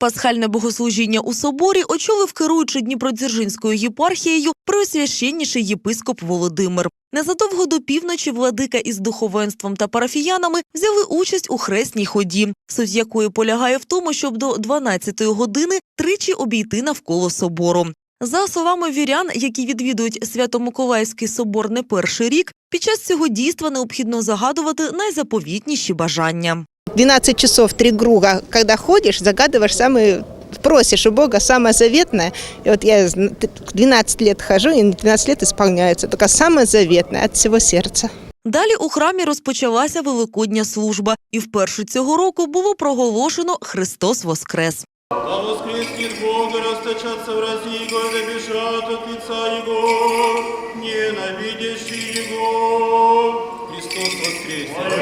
Пасхальне богослужіння у соборі очолив керуючи Дніпродзержинською єпархією преосвященніший єпископ Володимир. Незадовго до півночі владика із духовенством та парафіянами взяли участь у хресній ході, суть якої полягає в тому, щоб до 12-ї години тричі обійти навколо собору. За словами вірян, які відвідують Свято-Миколаївський собор не перший рік, під час цього дійства необхідно загадувати найзаповітніші бажання. 12 часов три круга, когда ходишь, загадываешь самые просишь у Бога самое заветное. И вот я 12 лет хожу, и 12 лет исполняется. Только самое заветное от всего сердца. Далі у храмі розпочалася великодня служба, і вперше цього року було проголошено Христос Воскрес. Да воскреснет Бог, да расточатся в России, да бежат от лица Его, ненавидящий Его. Христос воскресе!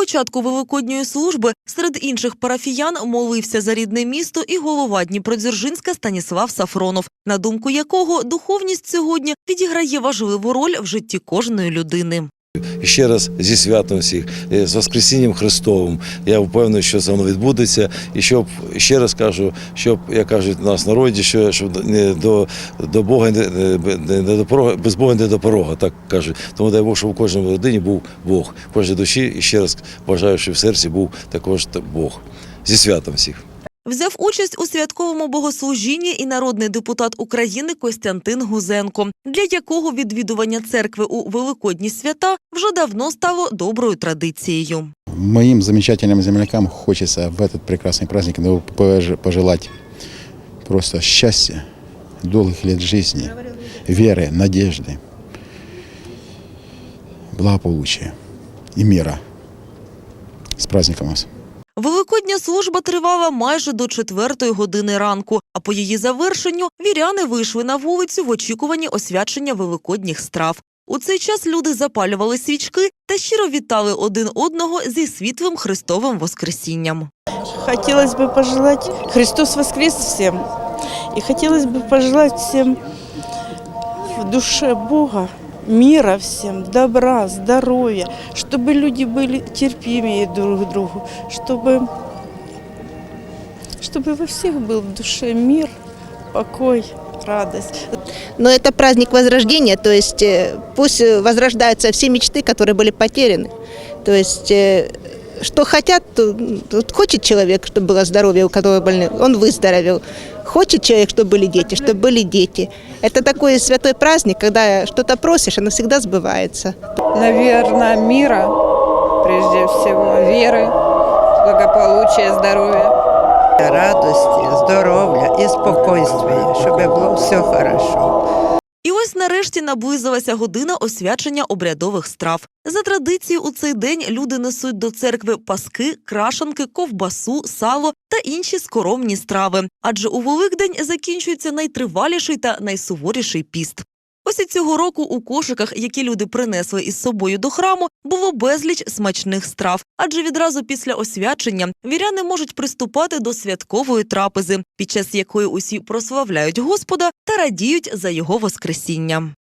Початку великодньої служби серед інших парафіян молився за рідне місто і голова Дніпродзержинська Станіслав Сафронов, на думку якого духовність сьогодні відіграє важливу роль в житті кожної людини. І ще раз зі святом всіх, е, з Воскресінням Христовим. Я впевнений, що це воно відбудеться. І щоб ще раз кажу, щоб як кажуть нас народі, що щоб не до, до Бога не, не, не до порога, без Бога не до порога, так кажуть. Тому дай Бог, щоб у кожній людині був Бог, в кожній душі. І ще раз бажаю, щоб в серці був також Бог. Зі святом всіх. Взяв участь у святковому богослужінні і народний депутат України Костянтин Гузенко, для якого відвідування церкви у великодні свята вже давно стало доброю традицією. Моим замечательным землякам хочется в этот прекрасный праздник ну, пож- пожелать просто счастья, долгих лет жизни, веры, надежды, благополучия и мира. С праздником вас! Великодня служба тривала майже до четвертої години ранку, а по її завершенню віряни вийшли на вулицю в очікуванні освячення великодніх страв. У цей час люди запалювали свічки та щиро вітали один одного зі світлим Христовим Воскресінням. Хотелось бы пожелать, Христос воскрес всем, и хотелось бы пожелать всем в душе Бога мира всем, добра, здоровья, чтобы люди были терпимее друг к другу, чтобы, чтобы во всех был в душе мир, покой, радость. Но это праздник возрождения, то есть э, пусть э, возрождаются все мечты, которые были потеряны. То есть э, что хотят, то, м, вот хочет человек, чтобы было здоровье, у которого больны, он выздоровел. Хочет человек, чтобы были дети, чтобы были дети. Это такой святой праздник, когда что-то просишь, оно всегда сбывается. наверное, мира, прежде всего, веры, благополучия, здоровья. радості, здоров'я і спокійствия, щоб було все хорошо. Нарешті наблизилася година освячення обрядових страв. За традицією, у цей день люди несуть до церкви паски, крашанки, ковбасу, сало та інші скоромні страви. Адже у Великдень закінчується найтриваліший та найсуворіший піст. Ось і цього року у кошиках, які люди принесли із собою до храму, було безліч смачних страв. Адже відразу після освячення віряни можуть приступати до святкової трапези, під час якої усі прославляють Господа та радіють за його воскресіння.